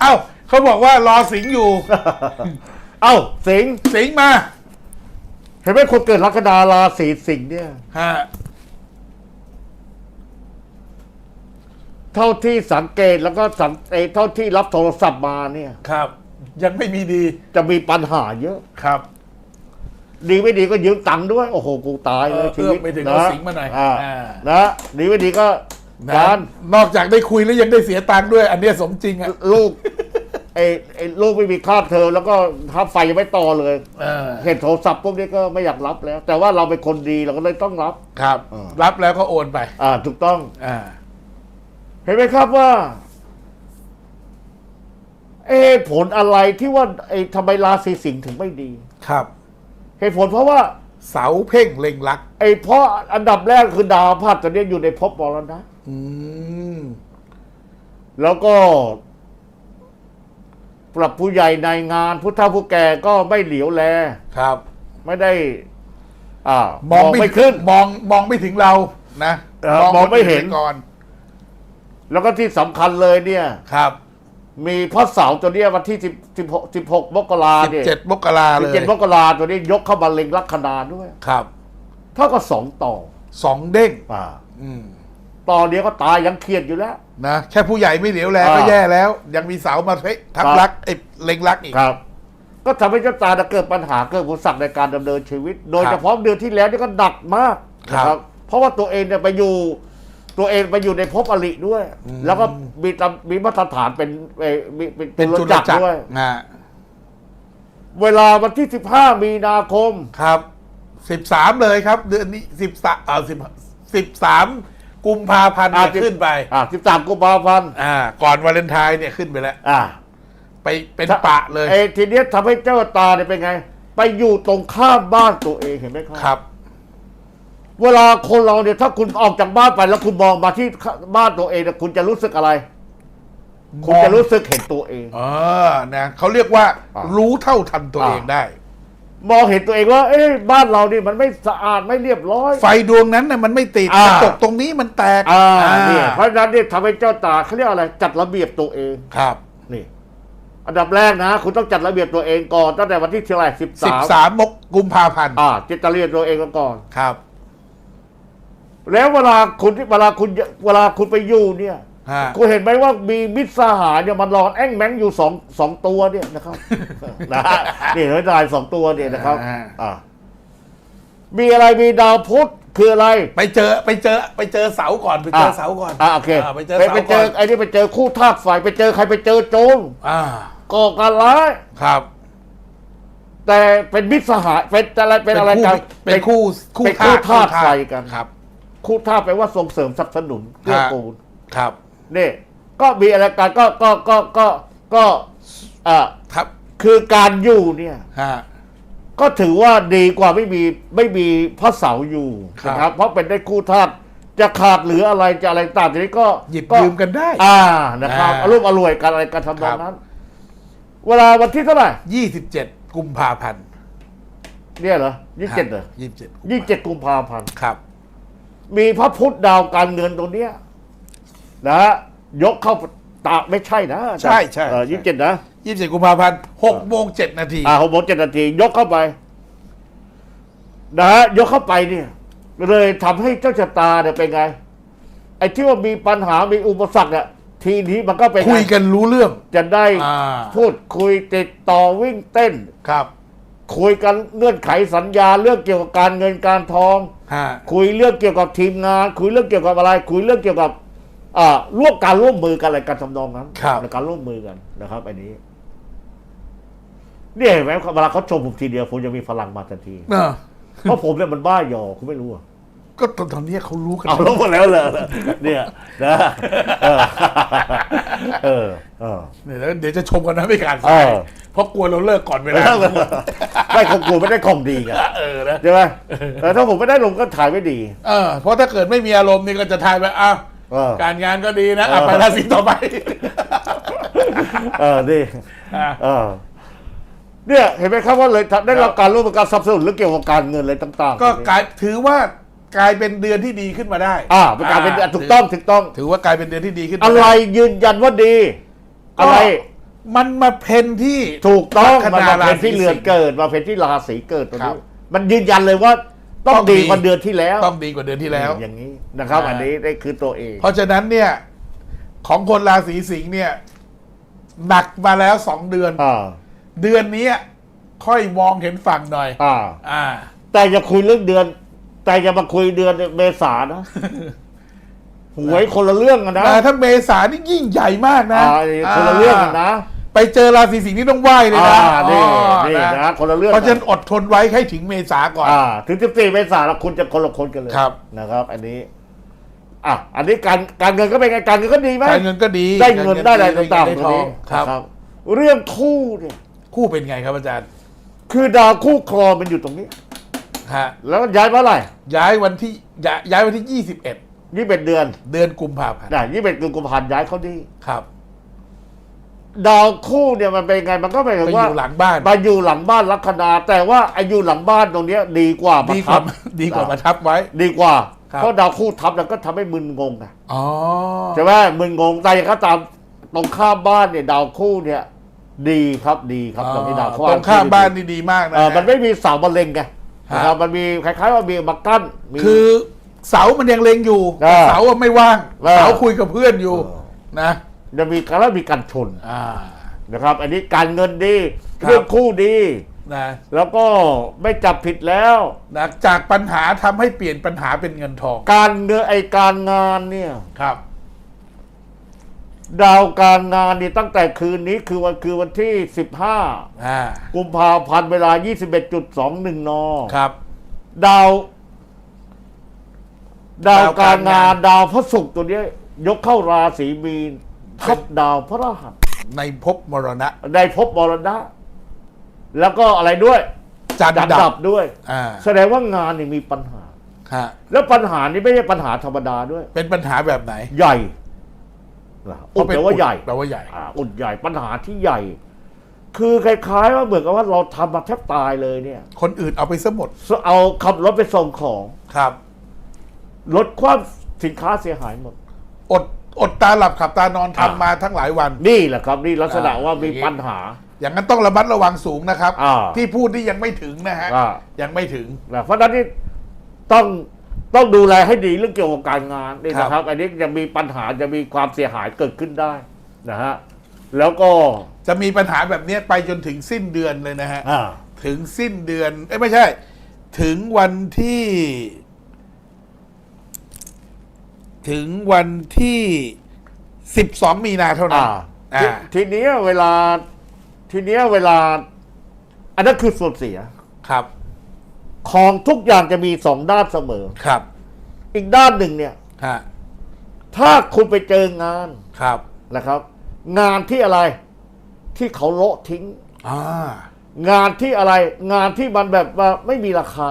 เอ้าเขาบอกว่ารอสิงห์อยู่ เอ้าสิงห์สิงห์มาเห็นไหมคนเกิดลัคนาราศีสิงห์เนี่ย ฮะเท่าที่สังเกตแล้วก็สังเอ้เท่าที่รับโทรศัพท์มาเนี่ย ครับ ยังไม่มีดีจะมีปัญหาเยอะ ครับ ดีไม่ดีก็ยืมตังค์ด้วย โอ้โห กูตายเลยเออชีวิตเอื้อมไปถึงนะเอาสิงห์มาหน่อยอ่าอ่า นะดีไม่ดีก็นะ การนอกจากได้คุยแล้วยังได้เสียตังค์ด้วย อันเนี้ยสมจริงอะลูกไอ้ไอ้ลูกไม่มีค่าเทอมแล้วก็ค่าไฟยังไม่ต่อเลย เออเห็นโทรศัพท์พวกนี้ก็ไม่อยากรับแล้ว แต่ว่าเราเป็นคนดีเราก็เลยต้องรับ ครับ เออ รับแล้วก็โอนไปอ่าถูกต้อง อ่าเห็นไหมครับว่า เอะผลอะไรที่ว่าไอ้ทำไมราศีสิงห์ถึงไม่ดีครับ เหตุผลเพราะว่า เสาเพ่งเล็งรัก ไอ้เพราะอันดับแรกคือดาวพฤหัสตอนนี้อยู่ในภพมรณะอืมแล้วก็ ปรับผู้ใหญ่ในงานผู้เฒ่าผู้แก่ก็ไม่เหลียวแล ครับ ไม่ได้ อ่ามองไม่ไม่ขึ้น มองมองไม่ถึงเรานะเออมองไม่เห็นคอื่ปก่อน แล้วก็ที่สำคัญเลยเนี่ย ครับ มีพระเสาร์ตัวเนี้ยวันที่สิบสิบหกสิบหกมกราสิบเนี่ยเจ็ดมกราเลสิบยเจ็ดมกราตัวนี้ยกเข้ามาเล็งลัคนาด้วย ครับเท่ากับสองต่อสองเด้งอ่าอืมต่อเดียวก็ตายยังเครียดอยู่แล้ว นะแค่ผู้ใหญ่ไม่เหลียวแลอ่าก็แย่แล้ว ยังมีเสามาเฮ้ยทับครับ รักไอ้เล็งรักอีก ครับ ก็ทำให้เจ้าตาน่ะเกิดปัญหาเกิดอุปสรรคในการดำเนินชีวิต โดยครับเฉพาะเดือนที่แล้วนี่ก็หนักมากครับ นะเพราะว่าตัวเองเนี่ยไปอยู่ ตัวเองไปอยู่ในภพอริด้วยอืมแล้วก็มีตำมีมาตรฐานเป็นเอ่อมีเป็นเป็นจุจุลลจักรจักรด้วยอ่าเวลาวันที่สิบห้ามีนาคม ครับสิบสามเลยครับ เดือนนี้สิบสามอ่าสิบสิบสามกุมภาพันธ์เนี่ยอ่าสิบขึ้นไป อ่าสิบสามกุมภาพันธ์อ่า ก่อนวาเลนไทน์เนี่ยขึ้นไปแล้ว อ่าไปเป็นปะเลย ไอ้ทีเนี้ยทำให้เจ้าตาเนี่ยเป็นไง ไปอยู่ตรงข้ามบ้านตัวเองเห็นไหมครับครับ เวลาคนเราเนี่ยถ้าคุณออกจากบ้านไปแล้วคุณมองมาที่บ้านตัวเองเนี่ยคุณจะรู้สึกอะไร คุณจะรู้สึกเห็นตัวเอง เออนะเขาเรียกว่า อ่ารู้เท่าทันตัวอ่าเองได้ มองเห็นตัวเองว่า เอ้ยบ้านเรานี่มันไม่สะอาดไม่เรียบร้อย ไฟดวงนั้นน่ะมันไม่ติดอ่า กระจกตรงนี้มันแตกอ่าอ่าเนี่ยเพราะฉะนั้นเนี่ยทำให้เจ้าตาเขาเรียกอะไร จัดระเบียบตัวเอง ครับนี่ อันดับแรกนะ คุณต้องจัดระเบียบตัวเองก่อนตั้งแต่วันที่เท่าไหร่สิบสิบสามสามมกกุมภาพันธ์อ่าจัดระเบียบตัวเองก่อน ครับ แล้วเวลาคุณเวลาคุณเวลาคุณไปอยู่เนี่ย ฮะ คุณเห็นไหมว่ามีมิตรสหายเนี่ยมันรอนแอ้งแมงอยู่สองสองตัวเนี่ยนะครับ นะฮะนี่เห็นไหมลายสองตัวเนี่ยนะครับอ่า อ่ามีอะไรมีดาวพุธคืออะไรไปเจอไปเจอไปเจอเสาก่อนไปเจอเสาก่อนอ่าโอเคาไปเจอไปเสาไปเจก่ออนไอ้นี่ไปเจอคู่ธาตุไฟไปเจอใครไปเจอโจรอ่าก่อการร้ายครับแต่เป็นมิตรสหายเป็นอะไรเป็นอะไรกัน เป็นคู่คู่เป็นคู่ธาตุคู่ไฟกัน ครับ คู่ธาตุแปลว่าส่งเสริมสนับสนุนเกื้อกูลครับนี่ก็มีอะไรกันก็ก็ก็ก็ก็อ่าครับ คือการอยู่เนี่ยฮะก็ถือว่าดีกว่าไม่มีไม่มีพระเสาอยู่ครับนะครับ เพราะเป็นได้คู่ธาตุจะขาดเหลืออะไรจะอะไรต่างทีนี้ก็หยิบก็ยืมกันได้ อ่านะครับอ่าอารมณ์อร่วยกันอะไรกันทำนองครับนั้น เวลาวันที่เท่าไหร่ยี่สิบเจ็ดกุมภาพันธ์เนี่ยเหรอยี่สิบเจ็ดเหรอยี่สิบเจ็ดยี่สิบเจ็ดกุมภาพันธ์ครับ มีพระพุธดาวการเงินตรงเนี้ยนะฮะยกเข้าตาไม่ใช่นะใช่ใช่ ยี่สิบเจ็ดนะยี่สิบเจ็ดกุมภาพันธ์หกโมงเจ็ดนาทีอ่าหกโมงเจ็ดนาที ยกเข้าไปนะฮะยกเข้าไปเนี่ย เลยทำให้เจ้าชะตาเนี่ยเป็นไง ไอ้ที่ว่ามีปัญหามีอุปสรรคเนี่ยทีนี้มันก็เป็นไงคุยกันรู้เรื่องจะได้อ่าพูดคุยติดต่อวิ่งเต้น ครับ คุยกันเงื่อนไขสัญญาเรื่องเกี่ยวกับการเงินการทอง ฮะคุยเรื่องเกี่ยวกับทีมงาน คุยเรื่องเกี่ยวกับอะไร คุยเรื่องเกี่ยวกับอ่าร่วมการร่วมมือกันอะไรกันทำนองนั้นครับ ในการร่วมมือกันนะครับ อันนี้เนี่ยเห็นไหมเวลาเขาชมผมทีเดียวผมจะมีพลังมาทันที เออเพราะผมเนี่ยมันบ้าหยอคุณไม่รู้อะก็ตอนตอนนี้เขารู้กันเอาลงมาแล้วเลยเนี่ยนะเออเออเออ เนี่ยแล้วเดี๋ยวจะชมกันนะไม่การเอสายอเพ ราะกลัวเราเลิกก่อนเวลาไม่ของกูไม่ได้ของดีไงเออนะใช่ไหมแต่ถ้าผมไม่ได้ลงก็ถ่ายไม่ดีเออเพราะถ้าเกิดไม่มีอารมณ์นี่ก็จะทายไปอ้าวเออการงานก็ดีนะอะเออไปราศีต่อไป เออนี่อะเออเนี่ยเห็นไหมครับว่าเลยได้รับการร่วมมือการสนับสนุนเรื่องเกี่ยวกับการเงินอะไรต่าง ๆ ก็กลายถือว่ากลายเป็นเดือนที่ดีขึ้นมาได้ อ่าเป็นการเป็นถูกต้องถูกต้อง ถือว่ากลายเป็นเดือนที่ดีขึ้นมาอะไรด้ยืนยันว่าดี อะไร มันมาเพนที่ถูกต้องลัมันคนามาเป็นที่เรือนราศีสิงห์ เกิดมาเป็นที่ราศีเกิดตัวครันี้บมันยืนยันเลยว่าต้องต้องดี ดีกว่าเดือนที่แล้วต้องดีกว่าเดือนที่แล้ว อย่างนี้นะครับ อ่า อันนี้ได้คือตัวเองเพราะฉะนั้นเนี่ยของคนราศีสิงห์เนี่ยหนักมาแล้วสองเดือน อ่าเดือนนี้ค่อยมองเห็นฝั่งหน่อย อ่า อ่า แต่จะคุยเรื่องเดือน แต่จะมาคุยเดือนเมษานะ หวยคนละเรื่องกันนะแต่ถ้าเมษานี่ยิ่งใหญ่มากนะอ่าคนละเรื่องกันนะ ไปเจอราศีสิงห์นี่ต้องไหว้เลยอ่านะนี่อ๋อนี่นะคนละเรื่องเพราะฉะนั้นอดทนไว้ให้ถึงเมษาก่อนอ่าถึงสิบสี่เมษาแล้วคุณจะคนละคนกันเลยครับนะครับ อันนี้อะอันนี้การการเงินก็เป็นไงการเงินก็ดีไหมการเงินก็ดี ได้เงินได้อะไรด้ต่างๆได้ตรทงอนี้งครับนะเรื่องคู่เนี่ยคู่เป็นไงครับอาจารย์ คือดาวคู่ครองมันอยู่ตรงนี้ฮะแล้วย้ายเมื่อไหร่ย้ายวันที่ย้ายย้ายวันที่ยี่สิบเอ็ด ยี่สิบเดือนเดือนกุมภาพันธ์นะยี่สิบกุมภาพันธ์ย้ายเขาดีครับ ดาวคู่เนี่ยมันเป็นไงมันก็หมายไปถึงอว่ายู่หลังบ้านมาอยู่หลังบ้านลัคนา แต่ว่าไอายุหลังบ้านตรงเนี้ย ดีกว่ามาดีกทัว่าบ ดีกว่ามาทับไว้ ดีกว่า ครับ เพราะดาวคู่ทับแล้วก็ทำให้มึนงงไงอ๋อใช่ไหมมึนงงแต่ก็ตามตรงข้ามบ้านเนี่ย ดาวคู่เนี่ย ดีครับดีครับตรงนี้ดาวตรงข้ามบ้านนี่ดีมากนะเออมันไม่มีเสาบันเลงไงฮะ นะครับมันมีคล้ายๆว่ามีมากั้นมี คือ เสามันยังเล็งอยู่อ่าแต่เสาอะไม่ว่างอ่าเสาคุยกับเพื่อนอยู่เออนะจะมีการแล้วมีการชนอ่านะครับ อันนี้การเงินดีครับเรื่องคู่ดี นะแล้วก็ไม่จับผิดแล้ว นะจากปัญหาทำให้เปลี่ยนปัญหาเป็นเงินทองการเนื้อไอการงานเนี่ย ครับ ดาวการงานนี่ตั้งแต่คืนนี้คือวันคือวันที่15อ่ากุมภาพันธ์เวลา 21.21น ครับ ดาว ดาวดาวกาการรงางานนดาวพระศุกร์ตัวเนี้ยยกเข้าราศีมีนทับดาวพระรหัสในภพมรณะได้พบมรณะ แล้วก็อะไรด้วยจันดับดัดับบด้วยอ่าแสดงว่างานนี่มีปัญหาฮะแล้วปัญหานี้ไม่ใช่ปัญหาธรรมดาด้วย เป็นปัญหาแบบไหน ใหญ่นะอุดแปลว่าใหญ่แปลว่าใหญ่อ่าอุดใหญ่ปัญหาที่ใหญ่ คือคล้ายๆว่าเหมือนกับว่าเราทำมาแทบตายเลยเนี่ย คนอื่นเอาไปซะหมดเอาขับรถไปส่งของครับ รถความสินค้าเสียหายหมด อดอดตาหลับขับตานอนอ่าทำมาทั้งหลายวัน นี่แหละครับ นี่ลักษณะอ่าว่ามีอย่างนี้ปัญหา อย่างนั้นต้องระมัดระวังสูงนะครับ อ่าที่พูดที่ยังไม่ถึงนะฮะ อ่า ยังไม่ถึง นะเพราะฉะนั้นนี่ต้องต้องดูแลให้ดีเรื่องเกี่ยวกับการงานนี่ครับนะครับอันนี้จะมีปัญหาจะมีความเสียหายเกิดขึ้นได้นะฮะแล้วก็จะมีปัญหาแบบเนี้ยไปจนถึงสิ้นเดือนเลยนะฮะ อ่า ถึงสิ้นเดือน เอ้ยไม่ใช่ ถึงวันที่ ถึงวันที่สิบสองมีนาเท่านั้นอ่าอ่าทีทีเนี้ยเวลาทีเนี้ยเวลา อันนั้นคือส่วนเสีย ครับ ของทุกอย่างจะมีสองด้านเสมอ ครับอีกด้านหนึ่งเนี่ย ฮะถ้าคุณไปเจองานครับ นะครับ งานที่อะไรที่เขาโละทิ้ง อ่า งานที่อะไร งานที่มันแบบว่าไม่มีราคา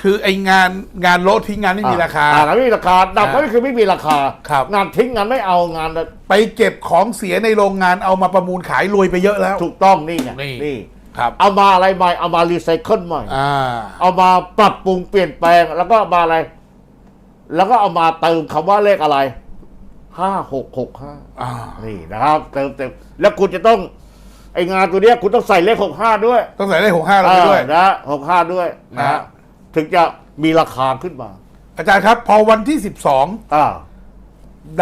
คือไองานงานโลดทิ้งงานไม่มีราคา อ่งานไม่มีราคาดับอ่าก็คือไม่มีราคา ครับ งานทิ้งงานไม่เอางาน ไปเก็บของเสียในโรงงานเอามาประมูลขายรวยไปเยอะแล้ว ถูกต้องนี่ไงนี่ นี่ ครับเอามาอะไรใหม่เอามารีไซเคิลใหม่ อ่า เอามาปรับปรุงเปลี่ยนแปลงแล้วก็เอามาอะไร แล้วก็เอามาเติมคำว่าเลขอะไรห้าหกหกห้าอ่า นี่นะครับ เติมเต็มแล้วคุณจะต้องไองานตัวเนี้ยคุณต้องใส่เลขหกห้าด้วยต้องใส่ได้หกห้าเราไปด้วย เออนะหกห้าด้วยนะนะ ถึงจะมีราคาขึ้นมา อาจารย์ครับ พอวันที่สิบสองอ่า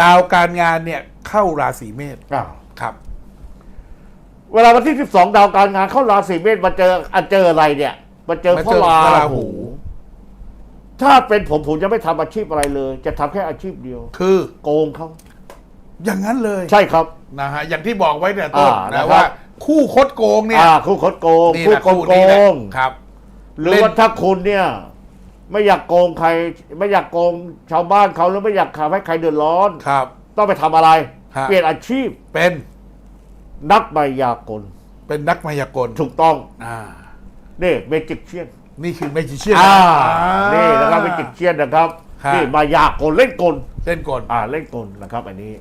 ดาวการงานเนี่ยเข้าราศีเมษอ่าครับ เวลาวันที่สิบสองดาวการงานเข้าราศีเมษมาเจออันเจออะไรเนี่ยมาเจอมาพระเจอราพระราหูหู ถ้าเป็นผมผมจะไม่ทำอาชีพอะไรเลย จะทำแค่อาชีพเดียว คือโกงเขาอย่างนั้นเลยใช่ครับ นะฮะอย่างที่บอกไว้เนี่ยต้นอ่านะครันะบว่าคู่คดโกงเนี่ยอ่าคู่คดโกงนี่คู่แหละโกงคู่โกนี้แหละง ครับ หรือเล่นว่าถ้าคุณเนี่ย ไม่อยากโกงใคร ไม่อยากโกงชาวบ้านเขาหรือไม่อยากทำให้ใครเดือดร้อน ครับ ต้องไปทำอะไร ฮะ เปลี่ยนอาชีพเป็นนักมายากลเป็นนักมายากลถูกต้องอ่า นี่เมจิกเชียนนี่คือเมจิเชียนอ่าอ่านี่นะครับเมจิกเชียนนะครับครับนี่มายากลเล่นกล เล่นกล อ่าเล่นกลนะครับ อันนี้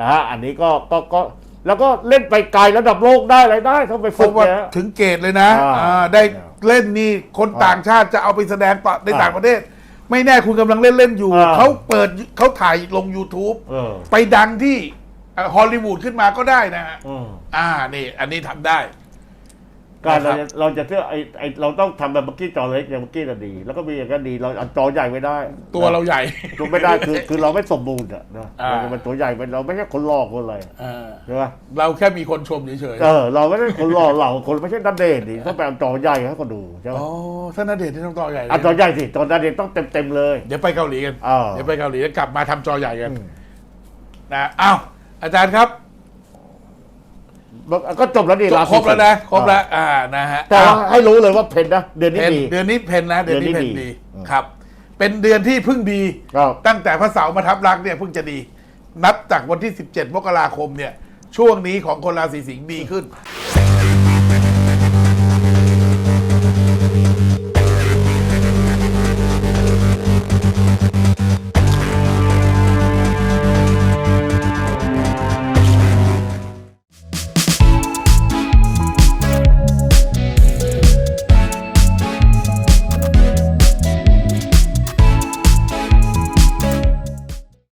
นะฮะอันนี้ก็ก็ก็แล้วก็เล่นไปไกลระดับโลกได้อะไรได้ต้องไปเพฝึกราะว่าเนี่ย ถึงเกตเลยนะอ่า อ่าได้เล่นนี่คนอ่าต่างชาติจะเอาไปแสดงต่อในอ่าต่างประเทศ ไม่แน่คุณกำลังเล่นเล่นๆอยู่ อ่า เขาเปิดเขาถ่ายลง YouTube เออไปดังที่ฮอลลีวูดขึ้นมาก็ได้นะฮะ อืม อ่า นี่ อันนี้ทำได้ การเรานะครับจะเราจะเชื่อไอ้ไอ้เราต้องทำแบบเมื่อกี้จอเล็กอย่างเมื่อกี้ก็ดี แล้วก็มีอย่างก็ดีเราเอาจอใหญ่ไม่ได้ตัวเราใหญ่ ตัวไม่ได้คือคือเราไม่สมบูรณ์อะนะอ่า เราจะเป็นตัวใหญ่เป็นเราไม่ใช่คนหลอกคนอะไรเออใช่ไหมเราแค่มีคนชมเฉยเออเราไม่ได้คนหลอกเราคนไม่ใช่นันเดชน์ดิต้องไปเอาจอใหญ่ให้เขาดูใช่ๆไหมอ๋อท่านนเดชน์ที่ต้องจอใหญ่เลยเอาจอใหญ่สิจอนันเดชน์ต้องเต็มเต็มๆเลย เดี๋ยวไปเกาหลีกันอ่าเดี๋ยวไปเกาหลีแล้วกลับมาทำจอใหญ่กันอืมนะอ้าวอาจารย์ครับ ก็จบแล้วนี่จบราครบแล้วนะครบแล้วอ่าอ่านะฮะแต่ว่าอ้าวให้รู้เลยว่าเพนนะเดือนนี้เพนดีเดือนนี้เพนนะเดือนนี้เดืเพอนนนี้ดีดีอืมครับ เป็นเดือนที่เพิ่งดีครับตั้งแต่พระเสาร์มาทับรักเนี่ยเพิ่งจะดี นับจากวันที่ 17 มกราคมเนี่ย ช่วงนี้ของคนราศีสิงห์ดีขึ้น